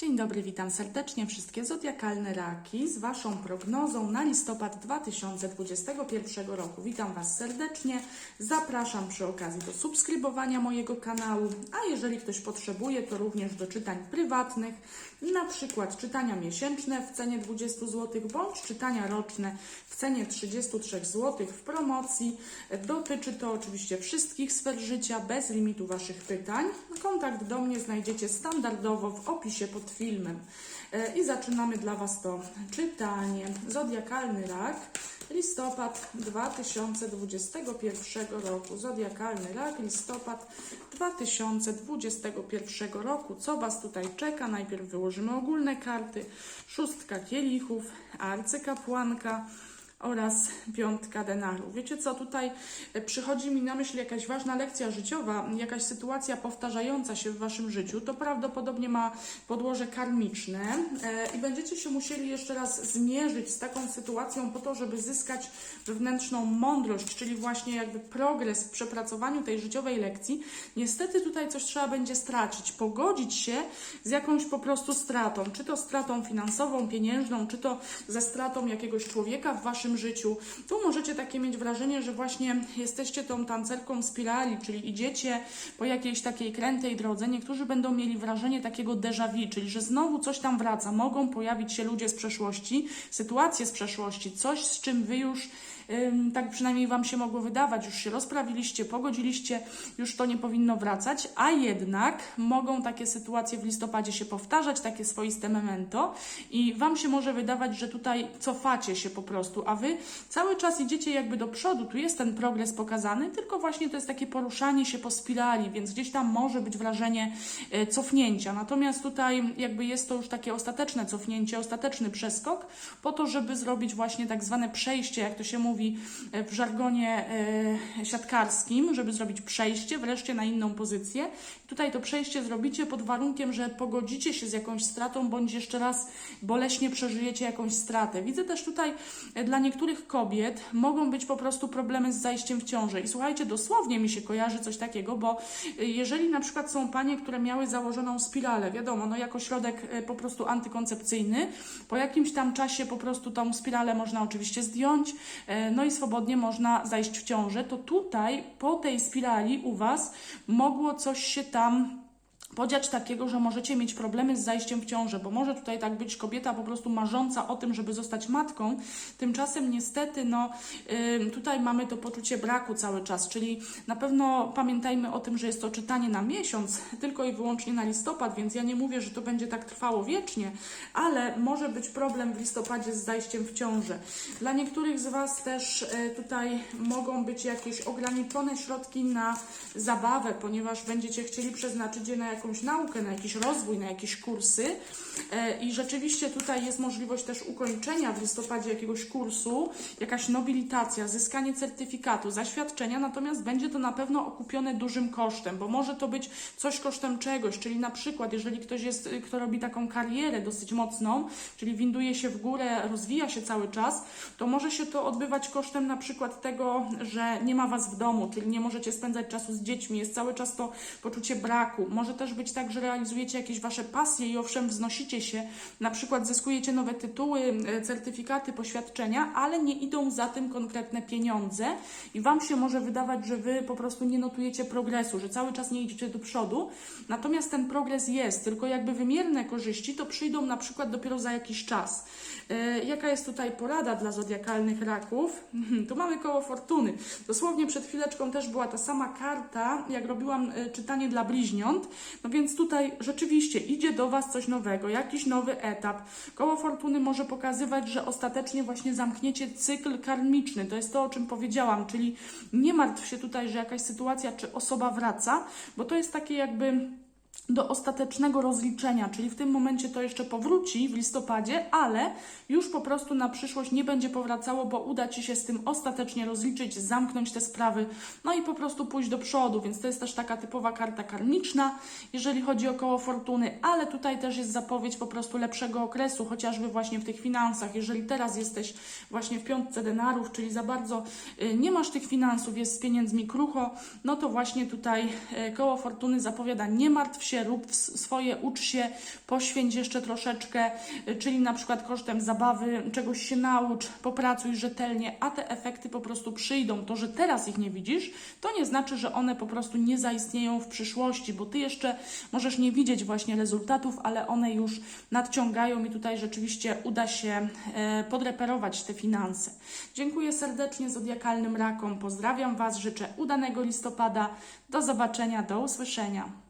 Dzień dobry, witam serdecznie wszystkie zodiakalne raki z Waszą prognozą na listopad 2021 roku. Witam Was serdecznie, zapraszam przy okazji do subskrybowania mojego kanału, a jeżeli ktoś potrzebuje, to również do czytań prywatnych, na przykład czytania miesięczne w cenie 20 zł bądź czytania roczne w cenie 33 zł w promocji. Dotyczy to oczywiście wszystkich sfer życia, bez limitu Waszych pytań. Kontakt do mnie znajdziecie standardowo w opisie pod filmem. E, I zaczynamy dla Was to czytanie. Zodiakalny rak, listopad 2021 roku. Zodiakalny rak, listopad 2021 roku. Co Was tutaj czeka? Najpierw wyłożymy ogólne karty. Szóstka kielichów, arcykapłanka oraz piątka denarów. Wiecie co, tutaj e, przychodzi mi na myśl jakaś ważna lekcja życiowa, jakaś sytuacja powtarzająca się w Waszym życiu, to prawdopodobnie ma podłoże karmiczne e, i będziecie się musieli jeszcze raz zmierzyć z taką sytuacją po to, żeby zyskać wewnętrzną mądrość, czyli właśnie jakby progres w przepracowaniu tej życiowej lekcji. Niestety tutaj coś trzeba będzie stracić, pogodzić się z jakąś po prostu stratą, czy to stratą finansową, pieniężną, czy to ze stratą jakiegoś człowieka w Waszym życiu. Tu możecie takie mieć wrażenie, że właśnie jesteście tą tancerką spirali, czyli idziecie po jakiejś takiej krętej drodze. Niektórzy będą mieli wrażenie takiego déjà vu, czyli że znowu coś tam wraca. Mogą pojawić się ludzie z przeszłości, sytuacje z przeszłości, coś z czym wy już tak przynajmniej Wam się mogło wydawać, już się rozprawiliście, pogodziliście, już to nie powinno wracać, a jednak mogą takie sytuacje w listopadzie się powtarzać, takie swoiste memento i Wam się może wydawać, że tutaj cofacie się po prostu, a Wy cały czas idziecie jakby do przodu, tu jest ten progres pokazany, tylko właśnie to jest takie poruszanie się po spirali, więc gdzieś tam może być wrażenie e, cofnięcia, natomiast tutaj jakby jest to już takie ostateczne cofnięcie, ostateczny przeskok, po to, żeby zrobić właśnie tak zwane przejście, jak to się mówi, mówi w żargonie e, siatkarskim, żeby zrobić przejście wreszcie na inną pozycję. Tutaj to przejście zrobicie pod warunkiem, że pogodzicie się z jakąś stratą, bądź jeszcze raz boleśnie przeżyjecie jakąś stratę. Widzę też tutaj e, dla niektórych kobiet mogą być po prostu problemy z zajściem w ciążę. I słuchajcie, dosłownie mi się kojarzy coś takiego, bo e, jeżeli na przykład są panie, które miały założoną spiralę, wiadomo, no jako środek po prostu antykoncepcyjny, po jakimś tam czasie po prostu tą spiralę można oczywiście zdjąć, no i swobodnie można zajść w ciążę, to tutaj po tej spirali u Was mogło coś się tam podziać takiego, że możecie mieć problemy z zajściem w ciążę, bo może tutaj tak być kobieta po prostu marząca o tym, żeby zostać matką. Tymczasem niestety, no tutaj mamy to poczucie braku cały czas, czyli na pewno pamiętajmy o tym, że jest to czytanie na miesiąc, tylko i wyłącznie na listopad, więc ja nie mówię, że to będzie tak trwało wiecznie, ale może być problem w listopadzie z zajściem w ciążę. Dla niektórych z Was też yy, tutaj mogą być jakieś ograniczone środki na zabawę, ponieważ będziecie chcieli przeznaczyć je na jakąś naukę, na jakiś rozwój, na jakieś kursy. E, I rzeczywiście tutaj jest możliwość też ukończenia w listopadzie jakiegoś kursu, jakaś nobilitacja, zyskanie certyfikatu, zaświadczenia, natomiast będzie to na pewno okupione dużym kosztem, bo może to być coś kosztem czegoś, czyli na przykład, jeżeli ktoś jest, kto robi taką karierę dosyć mocną, czyli winduje się w górę, rozwija się cały czas, to może się to odbywać kosztem na przykład tego, że nie ma was w domu, czyli nie możecie spędzać czasu z dziećmi, jest cały czas to poczucie braku. Może też być tak, że realizujecie jakieś wasze pasje i owszem, wznosicie się, na przykład zyskujecie nowe tytuły, e, certyfikaty, poświadczenia, ale nie idą za tym konkretne pieniądze i wam się może wydawać, że wy po prostu nie notujecie progresu, że cały czas nie idziecie do przodu. Natomiast ten progres jest, tylko jakby wymierne korzyści to przyjdą na przykład dopiero za jakiś czas. E, jaka jest tutaj porada dla zodiakalnych raków? Tu mamy koło fortuny. Dosłownie przed chwileczką też była ta sama karta, jak robiłam e, czytanie dla bliźniąt. No więc tutaj rzeczywiście idzie do Was coś nowego, jakiś nowy etap. Koło fortuny może pokazywać, że ostatecznie właśnie zamkniecie cykl karmiczny. To jest to, o czym powiedziałam, czyli nie martw się tutaj, że jakaś sytuacja czy osoba wraca, bo to jest takie jakby do ostatecznego rozliczenia, czyli w tym momencie to jeszcze powróci w listopadzie, ale już po prostu na przyszłość nie będzie powracało, bo uda Ci się z tym ostatecznie rozliczyć, zamknąć te sprawy, no i po prostu pójść do przodu, więc to jest też taka typowa karta karmiczna, jeżeli chodzi o koło fortuny, ale tutaj też jest zapowiedź po prostu lepszego okresu, chociażby właśnie w tych finansach. Jeżeli teraz jesteś właśnie w piątce denarów, czyli za bardzo y, nie masz tych finansów, jest z pieniędzmi krucho, no to właśnie tutaj y, koło fortuny zapowiada nie martw się, się, rób swoje, ucz się, poświęć jeszcze troszeczkę, y, czyli na przykład kosztem zabawy, czegoś się naucz, popracuj rzetelnie, a te efekty po prostu przyjdą. To, że teraz ich nie widzisz, to nie znaczy, że one po prostu nie zaistnieją w przyszłości, bo ty jeszcze możesz nie widzieć właśnie rezultatów, ale one już nadciągają i tutaj rzeczywiście uda się e, podreperować te finanse. Dziękuję serdecznie zodiakalnym rakom, pozdrawiam Was, życzę udanego listopada. Do zobaczenia, do usłyszenia.